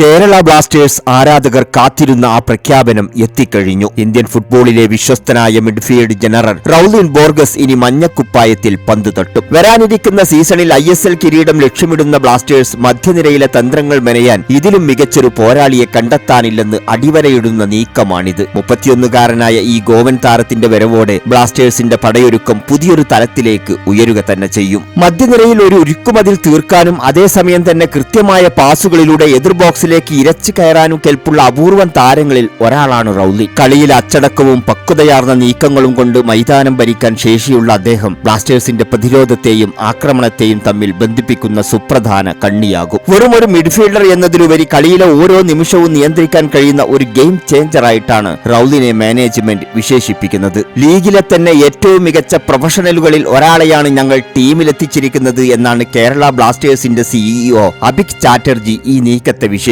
Kerala Blasters ആരാധകർ കാത്തിരുന്ന ആ പ്രഖ്യാപനം എത്തിക്കഴിഞ്ഞു. ഇന്ത്യൻ ഫുട്ബോളിലെ വിശ്വസ്തനായ മിഡ്ഫീൽഡ് ജനറൽ റൌലിൻ ബോർഗസ് ഇനി മഞ്ഞക്കുപ്പായത്തിൽ പന്ത് തട്ടും. വരാനിരിക്കുന്ന സീസണിൽ ഐ എസ് എൽ കിരീടം ലക്ഷ്യമിടുന്ന ബ്ലാസ്റ്റേഴ്സ് മധ്യനിരയിലെ തന്ത്രങ്ങൾ മെനയാൻ ഇതിലും മികച്ചൊരു പോരാളിയെ കണ്ടെത്താനില്ലെന്ന് അടിവരയിടുന്ന നീക്കമാണിത്. മുപ്പത്തിയൊന്നുകാരനായ ഈ ഗോവൻ താരത്തിന്റെ വരവോടെ ബ്ലാസ്റ്റേഴ്സിന്റെ പടയൊരുക്കം പുതിയൊരു തലത്തിലേക്ക് ഉയരുക തന്നെ ചെയ്യും. മധ്യനിരയിൽ ഒരു ഉരുക്കുമതിൽ തീർക്കാനും അതേസമയം തന്നെ കൃത്യമായ പാസുകളിലൂടെ എതിർ ബോക്സിലേക്ക് ഇരച്ചു കയറാനും കെൽപ്പുള്ള അപൂർവം താരങ്ങളിൽ ഒരാളാണ് റൌലി കളിയിൽ അച്ചടക്കവും പക്വതയാർന്ന നീക്കങ്ങളും കൊണ്ട് മൈതാനം ഭരിക്കാൻ ശേഷിയുള്ള അദ്ദേഹം ബ്ലാസ്റ്റേഴ്സിന്റെ പ്രതിരോധത്തെയും ആക്രമണത്തെയും തമ്മിൽ ബന്ധിപ്പിക്കുന്ന സുപ്രധാന കണ്ണിയാകും. വെറും ഒരു മിഡ്ഫീൽഡർ എന്നതിലുപരി കളിയിലെ ഓരോ നിമിഷവും നിയന്ത്രിക്കാൻ കഴിയുന്ന ഒരു ഗെയിം ചേഞ്ചറായിട്ടാണ് റൌലിനെ മാനേജ്മെന്റ് വിശേഷിപ്പിക്കുന്നത്. ലീഗിലെ തന്നെ ഏറ്റവും മികച്ച പ്രൊഫഷണലുകളിൽ ഒരാളെയാണ് ഞങ്ങൾ ടീമിലെത്തിച്ചിരിക്കുന്നത് എന്നാണ് കേരള ബ്ലാസ്റ്റേഴ്സിന്റെ സിഇഒ അഭിക് ചാറ്റർജി ഈ നീക്കത്തെ വിശേഷിപ്പിച്ചത്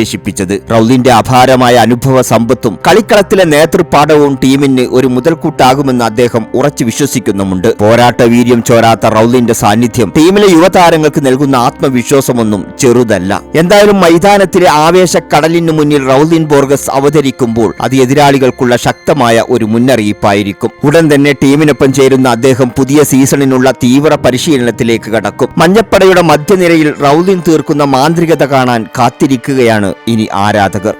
റൌലിന്റെ അപാരമായ അനുഭവ സമ്പത്തും കളിക്കളത്തിലെ നേതൃപാഠവും ടീമിന് ഒരു മുതൽക്കൂട്ടാകുമെന്ന് അദ്ദേഹം ഉറച്ചു വിശ്വസിക്കുന്നുമുണ്ട്. പോരാട്ട വീര്യം ചോരാത്ത റൌലിന്റെ സാന്നിധ്യം ടീമിലെ യുവതാരങ്ങൾക്ക് നൽകുന്ന ആത്മവിശ്വാസമൊന്നും ചെറുതല്ല. എന്തായാലും മൈതാനത്തിലെ ആവേശ കടലിന് മുന്നിൽ റൌലിൻ ബോർഗസ് അവതരിക്കുമ്പോൾ അത് എതിരാളികൾക്കുള്ള ശക്തമായ ഒരു മുന്നറിയിപ്പായിരിക്കും. ഉടൻ തന്നെ ടീമിനൊപ്പം ചേരുന്ന അദ്ദേഹം പുതിയ സീസണിനുള്ള തീവ്ര പരിശീലനത്തിലേക്ക് കടക്കും. മഞ്ഞപ്പടയുടെ മധ്യനിരയിൽ റൌലിൻ തീർക്കുന്ന മാന്ത്രികത കാണാൻ കാത്തിരിക്കുകയാണ് ഇനി ആരാധകർ